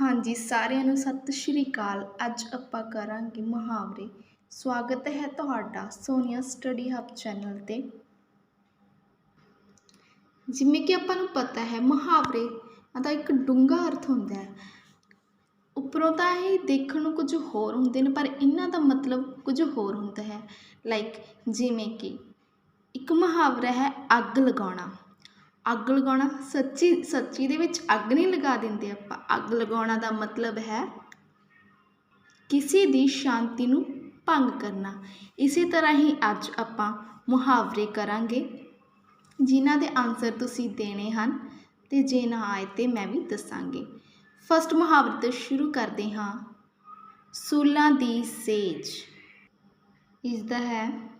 ਹਾਂਜੀ, ਸਾਰਿਆਂ ਨੂੰ ਸਤਿ ਸ਼੍ਰੀ ਅਕਾਲ। ਅੱਜ ਆਪਾਂ ਕਰਾਂਗੇ ਮੁਹਾਵਰੇ। ਸਵਾਗਤ ਹੈ ਤੁਹਾਡਾ ਸੋਨੀਆ ਸਟੱਡੀ ਹੱਬ ਚੈਨਲ ਤੇ। ਜਿਵੇਂ ਕਿ ਆਪਾਂ ਨੂੰ ਪਤਾ ਹੈ, ਮੁਹਾਵਰੇ ਦਾ ਇੱਕ ਡੂੰਘਾ ਅਰਥ ਹੁੰਦਾ ਹੈ। ਉੱਪਰੋਂ ਤਾਂ ਇਹ ਦੇਖਣ ਨੂੰ ਕੁਝ ਹੋਰ ਹੁੰਦੇ ਨੇ, ਪਰ ਇਹਨਾਂ ਦਾ ਮਤਲਬ ਕੁਝ ਹੋਰ ਹੁੰਦਾ ਹੈ। ਲਾਈਕ ਜਿਵੇਂ ਕਿ ਇੱਕ ਮੁਹਾਵਰਾ ਹੈ, ਅੱਗ ਲਗਾਉਣਾ। ਅੱਗ ਲਗਾਉਣਾ, ਸੱਚੀ ਸੱਚੀ ਦੇ ਵਿੱਚ ਅੱਗ ਨਹੀਂ ਲਗਾ ਦਿੰਦੇ ਆਪਾਂ। ਅੱਗ ਲਗਾਉਣਾ ਦਾ ਮਤਲਬ ਹੈ ਕਿਸੇ ਦੀ ਸ਼ਾਂਤੀ ਨੂੰ ਭੰਗ ਕਰਨਾ। ਇਸੇ ਤਰ੍ਹਾਂ ਹੀ ਅੱਜ ਆਪਾਂ ਮੁਹਾਵਰੇ ਕਰਾਂਗੇ, ਜਿਨ੍ਹਾਂ ਦੇ ਆਨਸਰ ਤੁਸੀਂ ਦੇਣੇ ਹਨ ਤੇ ਜੇ ਨਾ ਆਏ ਤੇ ਮੈਂ ਵੀ ਦੱਸਾਂਗੀ। ਫਸਟ ਮੁਹਾਵਰੇ ਤੋਂ ਸ਼ੁਰੂ ਕਰਦੇ ਹਾਂ। ਸੂਲਾਂ ਦੀ ਸੇਜ। ਇਸ ਦਾ ਹੈ,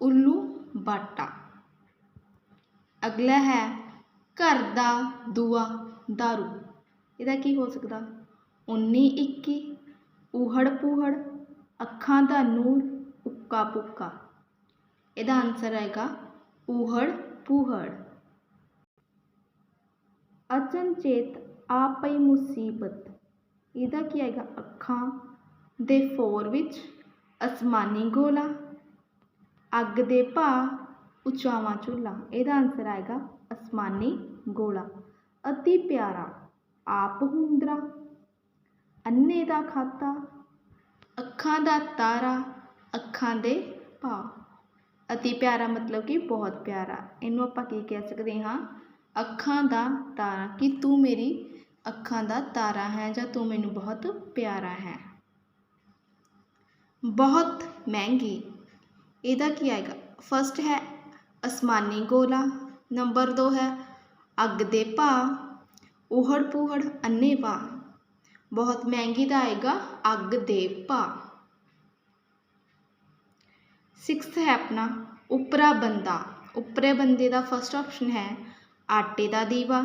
ਉੱਲੂ ਬਾਟਾ। ਅਗਲਾ ਹੈ ਘਰ ਦਾ ਦੂਆ ਦਾਰੂ। ਇਹਦਾ ਕੀ ਹੋ ਸਕਦਾ? ਉੱਨੀ ਇੱਕੀ, ਊਹੜ ਪੂਹੜ, ਅੱਖਾਂ ਦਾ ਨੂਰ, ਉੱਕਾ ਪੁੱਕਾ। ਇਹਦਾ ਆਨਸਰ ਆਏਗਾ ਉਹੜ ਪੁਹੜ। ਅਚਨਚੇਤ ਆ ਪਈ ਮੁਸੀਬਤ। ਇਹਦਾ ਕੀ ਆਏਗਾ? ਅੱਖਾਂ ਦੇ ਫੋਰ ਵਿੱਚ ਅਸਮਾਨੀ ਗੋਲਾ, ਅੱਗ ਦੇ ਭਾ ਉਚਾਵਾਂ ਚੁੱਲਾ ਇਹਦਾ ਆਨਸਰ ਆਏਗਾ ਅਸਮਾਨੀ ਗੋਲਾ। ਅਤੀ ਪਿਆਰਾ, ਆਪ ਹੁੰਦਰਾ ਅੰਨੇ ਦਾ ਖਾਤਾ, ਅੱਖਾਂ ਦਾ ਤਾਰਾ, ਅੱਖਾਂ ਦੇ ਭਾ ਅਤੀ ਪਿਆਰਾ ਮਤਲਬ ਕਿ ਬਹੁਤ ਪਿਆਰਾ। ਇਹਨੂੰ ਆਪਾਂ ਕੀ ਕਹਿ ਸਕਦੇ ਹਾਂ? ਅੱਖਾਂ ਦਾ ਤਾਰਾ। ਕਿ ਤੂੰ ਮੇਰੀ ਅੱਖਾਂ ਦਾ ਤਾਰਾ ਹੈ ਜਾਂ ਤੂੰ ਮੈਨੂੰ ਬਹੁਤ ਪਿਆਰਾ ਹੈ? ਬਹੁਤ ਮਹਿੰਗੀ। ਇਹਦਾ ਕੀ ਆਏਗਾ? ਫਸਟ ਹੈ ਅਸਮਾਨੀ ਗੋਲਾ, ਨੰਬਰ 2 ਹੈ ਅੱਗ ਦੇ ਭਾ ਉਹੜ ਪੁਹੜ ਅੰਨੇ ਬਹੁਤ ਮਹਿੰਗੀ ਦਾ ਆਏਗਾ ਅੱਗ ਦੇ ਭਾ ਸਿਕਸਥ ਹੈ ਆਪਣਾ ਉਪਰਾ ਬੰਦਾ। ਉਪਰੇ ਬੰਦੇ ਦਾ ਫਸਟ ਆਪਸ਼ਨ ਹੈ ਆਟੇ ਦਾ ਦੀਵਾ,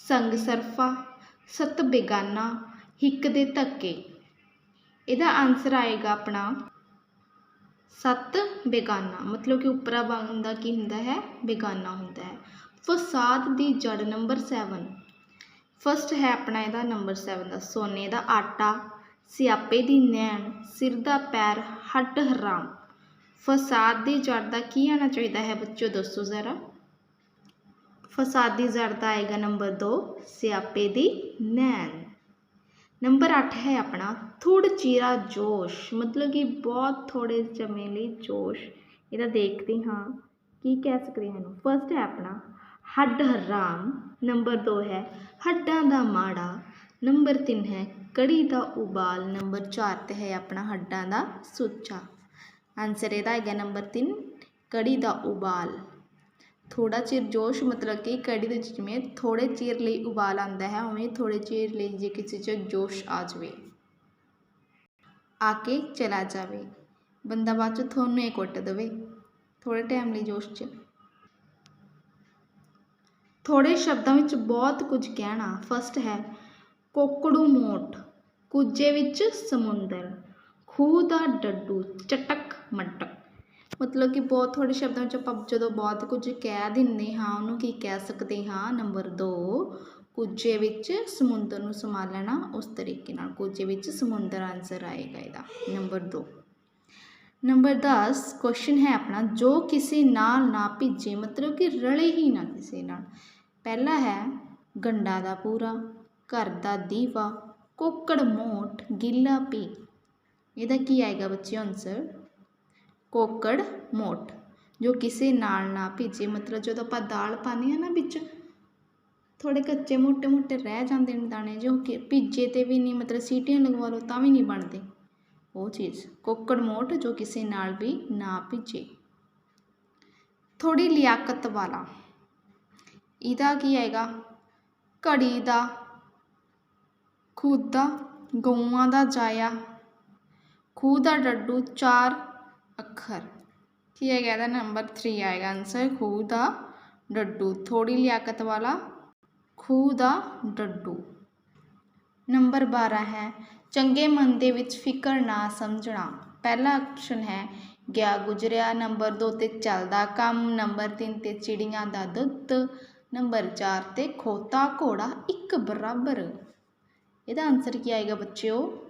ਸੰਗ ਸਰਫਾ, ਸਤ ਬੇਗਾਨਾ, ਹਿੱਕ ਦੇ ਧੱਕੇ। ਇਹਦਾ ਆਨਸਰ ਆਏਗਾ ਆਪਣਾ ਸੱਤ ਬੇਗਾਨਾ, ਮਤਲਬ ਕਿ ਉਪਰਾ ਬੰਦਾ ਕੀ ਹੁੰਦਾ ਹੈ? ਬੇਗਾਨਾ ਹੁੰਦਾ ਹੈ। ਫਸਾਦ ਦੀ ਜੜ ਨੰਬਰ 7 ਫਸਟ ਹੈ ਆਪਣਾ ਇਹਦਾ ਨੰਬਰ 7 ਦਾ, ਸੋਨੇ ਦਾ ਆਟਾ, ਸਿਆਪੇ ਦੀ ਨੈਣ, ਸਿਰ ਦਾ ਪੈਰ, ਹੱਡ ਹਰਾਮ। ਫਸਾਦ ਦੀ ਜੜ ਦਾ ਕੀ ਆਣਾ ਚਾਹੀਦਾ ਹੈ ਬੱਚੋ ਦੱਸੋ ਜ਼ਰਾ। ਫਸਾਦ ਦੀ ਜੜ ਦਾ ਆਏਗਾ ਨੰਬਰ 2 ਸਿਆਪੇ ਦੀ ਨੈਣ। ਨੰਬਰ 8 ਹੈ ਆਪਣਾ ਥੋੜ ਚੀਰਾ ਜੋਸ਼ ਮਤਲਬ ਕਿ ਬਹੁਤ ਥੋੜੇ ਸਮੇਂ ਲਈ ਜੋਸ਼ ਇਹਦਾ ਦੇਖਦੇ ਹਾਂ ਕੀ ਕਹਿ ਸਕਦੇ ਹਨ ਫਸਟ ਹੈ ਆਪਣਾ ਹੱਡ ਹਰਾਮ ਨੰਬਰ 2 ਹੈ ਹੱਡਾਂ ਦਾ ਮਾੜਾ ਨੰਬਰ 3 ਹੈ ਕੜੀ ਦਾ ਉਬਾਲ ਨੰਬਰ 4 ਤੇ ਹੈ ਆਪਣਾ ਹੱਡਾਂ ਦਾ ਸੁੱਚਾ ਆਨਸਰ ਇਹਦਾ ਹੈਗਾ ਨੰਬਰ 3 ਕੜੀ ਦਾ ਉਬਾਲ ਥੋੜ੍ਹਾ ਚਿਰ ਜੋਸ਼ ਮਤਲਬ ਕਿ ਕੜੀ ਦੇ ਵਿੱਚ ਜਿਵੇਂ ਥੋੜ੍ਹੇ ਚਿਰ ਲਈ ਉਬਾਲ ਆਉਂਦਾ ਹੈ, ਉਵੇਂ ਥੋੜ੍ਹੇ ਚਿਰ ਲਈ ਜੇ ਕਿਸੇ 'ਚ ਜੋਸ਼ ਆ ਜਾਵੇ। ਆ ਕੇ ਚਲਾ ਜਾਵੇ। ਬੰਦਾ ਬਾਅਦ 'ਚ ਤੁਹਾਨੂੰ ਇਹ ਕੁੱਟ ਦੇਵੇ। ਥੋੜ੍ਹੇ ਟਾਈਮ ਲਈ ਜੋਸ਼ 'ਚ। ਥੋੜੇ ਸ਼ਬਦਾਂ ਵਿੱਚ ਬਹੁਤ ਕੁਝ ਕਹਿਣਾ। ਫਸਟ ਹੈ, ਕੋਕੜੂ ਮੋਟ ਕੁੱਜੇ ਵਿੱਚ ਸਮੁੰਦਰ, ਖੂਹ ਦਾ ਡੱਡੂ ਚਟਕ ਮਟਕ ਮਤਲਬ ਕਿ ਬਹੁਤ ਥੋੜ੍ਹੇ ਸ਼ਬਦਾਂ ਵਿੱਚ ਆਪਾਂ ਜਦੋਂ ਬਹੁਤ ਕੁਝ ਕਹਿ ਦਿੰਦੇ ਹਾਂ, ਉਹਨੂੰ ਕੀ ਕਹਿ ਸਕਦੇ ਹਾਂ? ਨੰਬਰ 2 ਕੁੱਜੇ ਵਿੱਚ ਸਮੁੰਦਰ ਨੂੰ ਸਮਾ ਲੈਣਾ ਉਸ ਤਰੀਕੇ ਨਾਲ ਕੁੱਜੇ ਵਿੱਚ ਸਮੁੰਦਰ ਆਨਸਰ ਆਏਗਾ ਇਹਦਾ। ਨੰਬਰ 2 ਨੰਬਰ 10 ਕੁਐਸਚਨ ਹੈ ਆਪਣਾ, ਜੋ ਕਿਸੇ ਨਾਲ ਨਾ ਭਿੱਜੇ, ਮਤਲਬ ਕਿ ਰਲੇ ਹੀ ਨਾ ਕਿਸੇ ਨਾਲ। ਪਹਿਲਾ ਹੈ, ਗੰਡਾ ਦਾ ਪੂਰਾ, ਘਰ ਦਾ ਦੀਵਾ, ਕੋਕੜ ਮੋਟ, ਗਿੱਲਾ ਪੀ। ਇਹਦਾ ਕੀ ਆਏਗਾ ਬੱਚਿਓ ਆਨਸਰ ਕੋਕੜ ਮੋਟ ਜੋ ਕਿਸੇ ਨਾਲ ਨਾ ਭਿੱਜੇ। ਮਤਲਬ ਜਦੋਂ ਆਪਾਂ ਦਾਲ ਪਾਉਂਦੇ ਆ ਨਾ ਵਿੱਚ ਥੋੜੇ ਕੱਚੇ ਮੋਟੇ ਮੋਟੇ ਰਹਿ ਜਾਂਦੇ ਨੇ ਦਾਣੇ, ਜੋ ਕਿ ਭਿੱਜੇ ਤੇ ਵੀ ਨਹੀਂ, ਮਤਲਬ ਸੀਟੀਆਂ ਲਗਵਾ ਲਓ ਤਾਂ ਵੀ ਨਹੀਂ ਬਣਦੇ। ਉਹ ਚੀਜ਼, ਕੋਕੜ ਮੋਟ ਜੋ ਕਿਸੇ ਨਾਲ ਵੀ ਨਾ ਭਿੱਜੇ। ਥੋੜੀ ਲਿਆਕਤ ਵਾਲਾ। ਇਹਦਾ ਕੀ ਆਏਗਾ ਘੜੀ ਦਾ, ਖੂਦ ਦਾ, ਗਊਆਂ ਦਾ ਜਾਇਆ। ਖੂਹ ਦਾ ਡੱਡੂ, ਚਾਰ ਅੱਖਰ। ਕੀ ਹੈਗਾ ਇਹਦਾ ਨੰਬਰ 3 ਆਏਗਾ ਆਨਸਰ ਖੂਹ ਦਾ ਡੱਡੂ। ਥੋੜੀ ਲਿਆਕਤ ਵਾਲਾ, ਖੂਹ ਦਾ ਡੱਡੂ। ਨੰਬਰ 12 ਹੈ, ਚੰਗੇ ਮਨ ਦੇ ਵਿੱਚ ਫਿਕਰ ਨਾ ਸਮਝਣਾ। ਪਹਿਲਾ ਆਪਸ਼ਨ ਹੈ, ਗਿਆ ਗੁਜਰਿਆ ਨੰਬਰ 2 ਤੇ ਚੱਲਦਾ ਕੰਮ ਨੰਬਰ 3 ਤੇ ਚਿੜੀਆਂ ਦਾ ਦੁੱਧ ਨੰਬਰ 4 ਤੇ ਖੋਤਾ ਘੋੜਾ, ਇੱਕ ਬਰਾਬਰ। ਇਹਦਾ ਆਨਸਰ ਕੀ ਆਏਗਾ ਬੱਚਿਓ?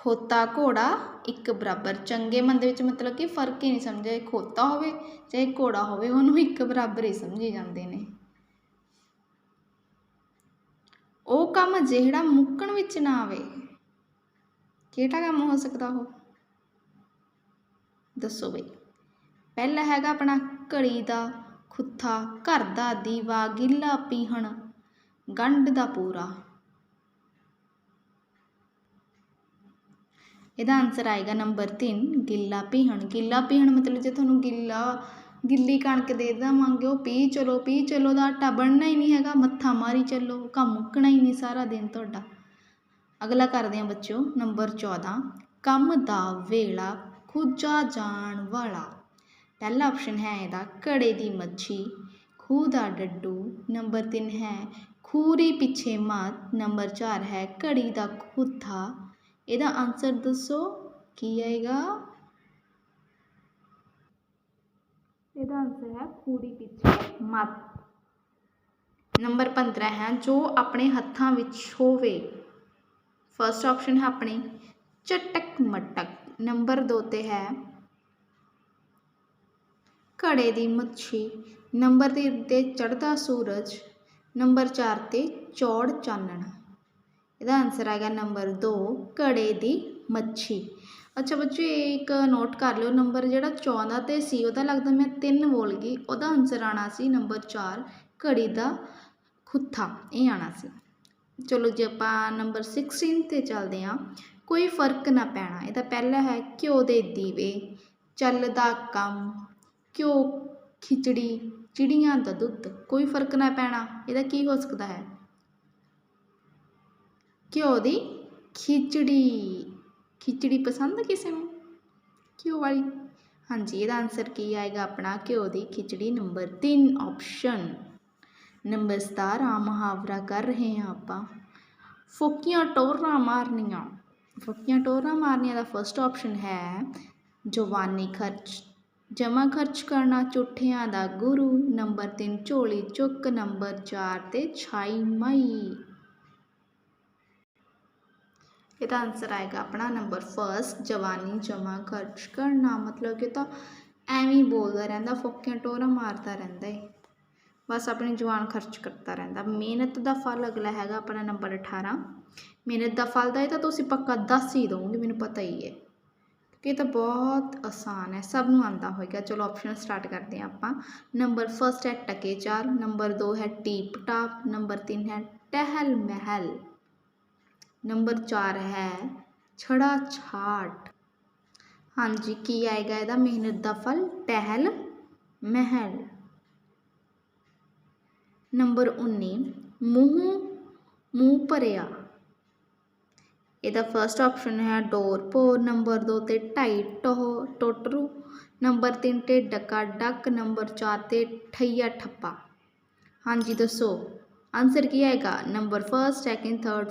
ਖੋਤਾ ਘੋੜਾ ਇੱਕ ਬਰਾਬਰ ਚੰਗੇ ਮੰਦੇ ਵਿੱਚ ਮਤਲਬ ਕਿ ਫ਼ਰਕ ਹੀ ਨਹੀਂ ਸਮਝਿਆ। ਖੋਤਾ ਹੋਵੇ ਚਾਹੇ ਘੋੜਾ ਹੋਵੇ, ਉਹਨੂੰ ਇੱਕ ਬਰਾਬਰ ਹੀ ਸਮਝੇ ਜਾਂਦੇ ਨੇ। ਉਹ ਕੰਮ ਜਿਹੜਾ ਮੁੱਕਣ ਵਿੱਚ ਨਾ ਆਵੇ, ਕਿਹੜਾ ਕੰਮ ਹੋ ਸਕਦਾ ਉਹ? ਦੱਸੋ ਬਈ। ਪਹਿਲਾ ਹੈਗਾ ਆਪਣਾ ਘੜੀ ਦਾ ਖੁੱਥਾ, ਘਰ ਦਾ ਦੀਵਾ, ਗਿੱਲਾ ਪੀਹਣ, ਗੰਢ ਦਾ ਪੂਰਾ। ਇਹਦਾ ਆਨਸਰ ਆਏਗਾ ਨੰਬਰ 3 ਗਿੱਲਾ ਪੀਹਣ ਗਿੱਲਾ ਪੀਹਣ ਮਤਲਬ ਜੇ ਤੁਹਾਨੂੰ ਗਿੱਲਾ, ਗਿੱਲੀ ਕਣਕ ਦੇ ਦੇਵਾਂਗੇ ਉਹ ਪੀ ਚਲੋ ਪੀ ਚਲੋ ਦਾ ਆਟਾ ਬਣਨਾ ਹੀ ਨਹੀਂ ਹੈਗਾ, ਮੱਥਾ ਮਾਰੀ ਚੱਲੋ ਕੰਮ ਮੁੱਕਣਾ ਹੀ ਨਹੀਂ ਸਾਰਾ ਦਿਨ ਤੁਹਾਡਾ। ਅਗਲਾ ਕਰਦੇ ਹਾਂ ਬੱਚਿਓ ਨੰਬਰ 14 ਕੰਮ ਦਾ ਵੇਲਾ, ਖੁੱਜਾ ਜਾਣ ਵਾਲਾ। ਪਹਿਲਾ ਆਪਸ਼ਨ ਹੈ ਇਹਦਾ, ਘੜੇ ਦੀ ਮੱਛੀ, ਖੂਹ ਦਾ ਡੱਡੂ ਨੰਬਰ 3 ਹੈ, ਖੂਰੀ ਪਿੱਛੇ ਮਾਤ ਨੰਬਰ 4 ਹੈ, ਘੜੀ ਦਾ ਖੁੱਥਾ ਇਹਦਾ ਆਨਸਰ ਦੱਸੋ ਕੀ ਆਏਗਾ? ਇਹਦਾ ਆਨਸਰ ਹੈ ਖੂਰੀ ਪਿੱਛੇ ਮੱਤ। ਨੰਬਰ 15 ਹੈ ਜੋ ਆਪਣੇ ਹੱਥਾਂ ਵਿੱਚ ਹੋਵੇ। ਫਰਸਟ ਆਪਸ਼ਨ ਹੈ ਆਪਣੀ ਚਟਕ ਮਟਕ। ਨੰਬਰ 2 ਤੇ ਹੈ ਘੜੇ ਦੀ ਮੱਛੀ। ਨੰਬਰ 3 ਤੇ ਚੜ੍ਹਦਾ ਸੂਰਜ। ਨੰਬਰ 4 ਤੇ ਚੌੜ ਚਾਨਣ। ਇਹਦਾ ਆਨਸਰ ਗਿਆ ਨੰਬਰ 2 ਘੜੇ ਦੀ ਮੱਛੀ। ਅੱਛਾ ਬੱਚੇ, ਇੱਕ ਨੋਟ ਕਰ ਲਿਓ ਨੰਬਰ ਜਿਹੜਾ 14 ਤੇ ਸੀ, ਉਹਦਾ ਲੱਗਦਾ ਮੈਂ 3 ਬੋਲ ਗਈ। ਉਹਦਾ ਆਨਸਰ ਆਣਾ ਸੀ ਨੰਬਰ 4 ਘੜੀ ਦਾ ਖੁੱਥਾ। ਇਹ ਆਣਾ ਸੀ। ਚਲੋ ਜੇ, ਆਪਾਂ ਨੰਬਰ 16 ਤੇ ਚੱਲਦੇ ਹਾਂ। ਕੋਈ ਫ਼ਰਕ ਨਾ ਪੈਣਾ। ਇਹਦਾ ਪਹਿਲਾ ਹੈ, ਘਿਓ ਦੇ ਦੀਵੇ ਚੱਲਦਾ ਕੰਮ, ਘਿਓ, ਖਿਚੜੀ, ਚਿੜੀਆਂ ਦਾ ਦੁੱਧ। ਕੋਈ ਫ਼ਰਕ ਨਾ ਪੈਣਾ। ਇਹਦਾ ਕੀ ਹੋ ਸਕਦਾ ਹੈ? ਘਿਓ ਦੀ ਖਿਚੜੀ। ਖਿਚੜੀ ਪਸੰਦ ਕਿਸੇ ਨੂੰ? ਘਿਓ ਵਾਲੀ। ਹਾਂਜੀ, ਇਹਦਾ ਆਨਸਰ ਕੀ ਆਏਗਾ ਆਪਣਾ? ਘਿਓ ਦੀ ਖਿਚੜੀ ਨੰਬਰ 3 ਆਪਸ਼ਨ ਨੰਬਰ 17 ਮੁਹਾਵਰਾ ਕਰ ਰਹੇ ਹਾਂ ਆਪਾਂ। ਫੋਕੀਆਂ ਟੋਰਾਂ ਮਾਰਨੀਆਂ। ਫੋਕੀਆਂ ਟੋਰਾਂ ਮਾਰਨੀਆਂ ਦਾ ਫਰਸਟ ਆਪਸ਼ਨ ਹੈ ਜਵਾਨੀ ਖਰਚ। ਜਮਾ ਖਰਚ ਕਰਨਾ ਝੂਠਿਆਂ ਦਾ ਗੁਰੂ। ਨੰਬਰ 3 ਝੋਲੀ ਚੁੱਕ। ਨੰਬਰ 4 ਤੇ ਛਾਈ ਮਈ। ਇਹਦਾ ਆਨਸਰ ਆਏਗਾ ਆਪਣਾ ਨੰਬਰ ਫਰਸਟ ਜਵਾਨੀ ਜਮਾ ਖਰਚ ਕਰਨਾ ਮਤਲਬ ਕਿ ਤਾਂ ਐਵੇਂ ਹੀ ਬੋਲਦਾ ਰਹਿੰਦਾ, ਫੋਕੀਆਂ ਟੋਰਾਂ ਮਾਰਦਾ ਰਹਿੰਦਾ ਹੈ ਬਸ ਆਪਣੀ ਜਵਾਨ ਖਰਚ ਕਰਦਾ ਰਹਿੰਦਾ। ਮਿਹਨਤ ਦਾ ਫਲ ਅਗਲਾ ਹੈਗਾ ਆਪਣਾ ਨੰਬਰ 18 ਮਿਹਨਤ ਦਾ ਫਲ ਦਾ ਇਹ ਤਾਂ ਤੁਸੀਂ ਪੱਕਾ ਦੱਸ ਹੀ ਦੋਗੇ ਮੈਨੂੰ ਪਤਾ ਹੀ ਹੈ ਕਿ ਇਹ ਤਾਂ ਬਹੁਤ ਆਸਾਨ ਹੈ, ਸਭ ਨੂੰ ਆਂਦਾ ਹੋਏਗਾ। ਚਲੋ ਆਪਸ਼ਨ ਸਟਾਰਟ ਕਰਦੇ ਹਾਂ ਆਪਾਂ। ਨੰਬਰ ਫਰਸਟ ਹੈ ਟਕੇ ਚਾਰ ਨੰਬਰ 2 ਹੈ ਟੀਪ ਟਾਪ ਨੰਬਰ 3 ਹੈ ਟਹਿਲ ਮਹਿਲ। ਨੰਬਰ ਚਾਰ ਹੈ ਛੜਾ ਛਾਟ। ਹਾਂਜੀ, ਕੀ ਆਏਗਾ ਇਹਦਾ? ਮਿਹਨਤ ਦਾ ਫਲ, ਟਹਿਲ, ਮਹਿਲ। ਨੰਬਰ 19 ਮੂੰਹ ਮੂੰਹ ਭਰਿਆ। ਇਹਦਾ ਫਸਟ ਆਪਸ਼ਨ ਹੈ ਡੋਰ ਪੋਰ। ਨੰਬਰ ਦੋ ਤੇ ਢਾਈ ਟੋ ਟੋਟਰੂ। ਨੰਬਰ ਤਿੰਨ ਤੇ ਡੱਕਾ, ਡੱਕ। ਨੰਬਰ ਚਾਰ ਤੇ ਠਈਆ, ਠੱਪਾ। ਹਾਂਜੀ, ਦੱਸੋ। ਆਨਸਰ ਕੀ ਆਏਗਾ? ਨੰਬਰ ਫਸਟ ਸੈਕਿੰਡ 3 4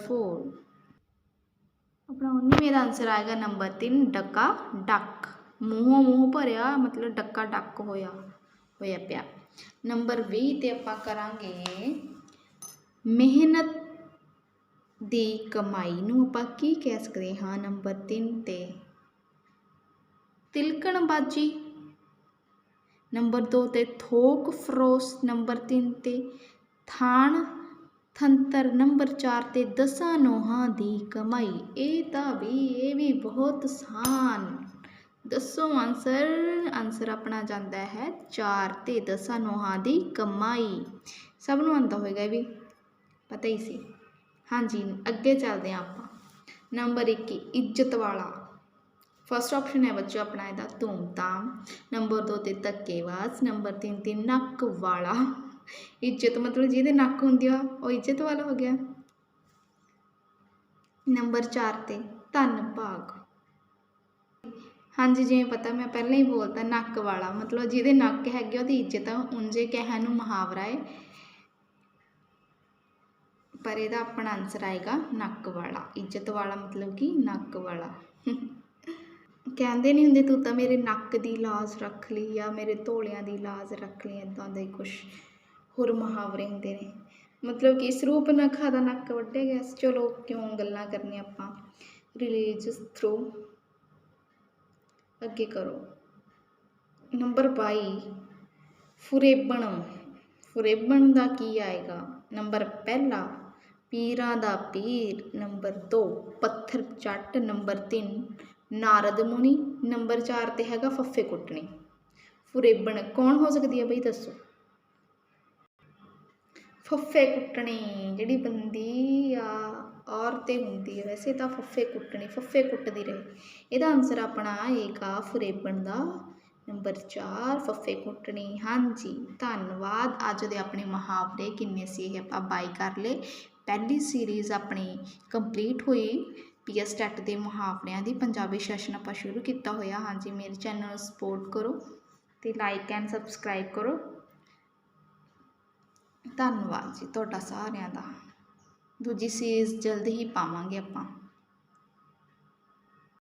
अपना आंसर आएगा नंबर तीन डका डक। मूह मूह भरिया मतलब डका डक होया होया पाया। नंबर भी आप करा मेहनत की कमाई नी कह सकते हाँ नंबर तीन ते। तिलकणबाजी नंबर दो थोक फरोस नंबर तीन ते थान ਥੰਤਰ ਨੰਬਰ 4 ਤੇ ਦਸਾਂ ਨੋਹਾਂ ਦੀ ਕਮਾਈ। ਇਹ ਤਾਂ ਵੀ, ਇਹ ਵੀ ਬਹੁਤ ਆਸਾਨ ਦੱਸੋ ਆਨਸਰ ਆਨਸਰ ਆਪਣਾ ਜਾਂਦਾ ਹੈ 4 ਤੇ ਦਸਾਂ ਨੋਹਾਂ ਦੀ ਕਮਾਈ। ਸਭ ਨੂੰ ਆਉਂਦਾ ਹੋਏਗਾ ਇਹ ਵੀ, ਪਤਾ ਹੀ ਸੀ। ਹਾਂਜੀ, ਅੱਗੇ ਚੱਲਦੇ ਹਾਂ ਆਪਾਂ। ਨੰਬਰ 21 ਇੱਜ਼ਤ ਵਾਲਾ। ਫਸਟ ਆਪਸ਼ਨ ਹੈ ਬੱਚੋ ਆਪਣਾ ਇਹਦਾ ਧੂਮਧਾਮ। ਨੰਬਰ 2 ਤੇ ਧੱਕੇਵਾਜ਼ ਨੰਬਰ 3 ਤੇ ਨੱਕ ਵਾਲਾ। ਇੱਜ਼ਤ ਮਤਲਬ ਜਿਹਦੇ ਨੱਕ ਹੁੰਦੀ ਆ, ਉਹ ਇੱਜ਼ਤ ਵਾਲਾ ਹੋ ਗਿਆ। ਨੰਬਰ 4 ਤੇ ਧੰਨ ਭਾਗ। ਹਾਂਜੀ, ਜਿਵੇਂ ਪਤਾ ਮੈਂ ਪਹਿਲਾਂ ਹੀ ਬੋਲਤਾ, ਨੱਕ ਵਾਲਾ। ਮਤਲਬ ਜਿਹਦੇ ਨੱਕ ਹੈਗੇ ਉਹਦੀ ਇੱਜ਼ਤ ਆ, ਉਂਝੇ ਕਹਿਣ ਨੂੰ ਮੁਹਾਵਰਾ ਹੈ ਪਰ ਇਹਦਾ ਆਪਣਾ ਆਨਸਰ ਆਏਗਾ, ਨੱਕ ਵਾਲਾ। ਇੱਜ਼ਤ ਵਾਲਾ ਮਤਲਬ ਕਿ? ਨੱਕ ਵਾਲਾ। ਕਹਿੰਦੇ ਨਹੀਂ ਹੁੰਦੇ, ਤੂੰ ਤਾਂ ਮੇਰੇ ਨੱਕ ਦੀ ਲਾਜ਼ ਰੱਖ ਲਈ ਜਾਂ ਮੇਰੇ ਧੋਲਿਆਂ ਦੀ ਲਾਜ਼ ਰੱਖ ਲਈ ਇਦਾਂ ਦੇ ਕੁਛ। ਹੋਰ ਮੁਹਾਵਰੇ ਹੁੰਦੇ ਨੇ। ਮਤਲਬ ਕਿ ਸਰੂਪ ਨਖਾ ਦਾ ਨੱਕ ਵੱਢਿਆ ਗਿਆ ਚਲੋ, ਕਿਉਂ ਗੱਲਾਂ ਕਰਨੀਆਂ ਆਪਾਂ? ਰਿਲੀਜੀਅਸ ਥਰੂ ਅੱਗੇ ਕਰੋ। ਨੰਬਰ 22 ਫੁਰੇਬਣ। ਫੁਰੇਬਣ ਦਾ ਕੀ ਆਏਗਾ? ਨੰਬਰ ਪਹਿਲਾ। ਪੀਰਾਂ ਦਾ ਪੀਰ। ਨੰਬਰ 2 ਪੱਥਰ ਚੱਟ। ਨੰਬਰ 3 ਨਾਰਦ ਮੁਨੀ। ਨੰਬਰ 4 ਤੇ ਹੈਗਾ ਫੱਫੇ ਕੁੱਟਣੀ। ਫੁਰੇਬਣ ਕੌਣ ਹੋ ਸਕਦੀ ਹੈ ਬਈ? ਦੱਸੋ। ਫੱਫੇ ਕੁੱਟਣੀ, ਜਿਹੜੀ ਬੰਦੀ ਆ ਔਰਤੇ ਹੁੰਦੀ ਹੈ ਵੈਸੇ ਤਾਂ ਫੱਫੇ ਕੁੱਟਣੀ, ਫੱਫੇ ਕੁੱਟਦੀ ਰਹੇ। ਇਹਦਾ ਆਨਸਰ ਆਪਣਾ ਆਏਗਾ ਫੁਰੇਬਣ ਦਾ। ਨੰਬਰ 4 ਫੱਫੇ ਕੁੱਟਣੀ। ਹਾਂਜੀ, ਧੰਨਵਾਦ। ਅੱਜ ਦੇ ਆਪਣੇ ਮੁਹਾਵਰੇ ਕਿੰਨੇ ਸੀ ਇਹ ਆਪਾਂ ਬਾਈ ਕਰ ਲਏ। ਪਹਿਲੀ ਸੀਰੀਜ਼ ਆਪਣੀ ਕੰਪਲੀਟ ਹੋਈ। ਪੀਐਸ ਟੈਟ ਦੇ ਮੁਹਾਵਰਿਆਂ ਦੀ ਪੰਜਾਬੀ ਸੈਸ਼ਨ ਆਪਾਂ ਸ਼ੁਰੂ ਕੀਤਾ ਹੋਇਆ। ਹਾਂਜੀ, ਮੇਰੇ ਚੈਨਲ ਨੂੰ ਸਪੋਰਟ ਕਰੋ ਤੇ ਲਾਈਕ ਐਂਡ ਸਬਸਕ੍ਰਾਈਬ ਕਰੋ। ਧੰਨਵਾਦ ਜੀ ਤੁਹਾਡਾ ਸਾਰਿਆਂ ਦਾ। ਦੂਜੀ ਸੀਰੀਜ਼ ਜਲਦ ਹੀ ਪਾਵਾਂਗੇ ਆਪਾਂ।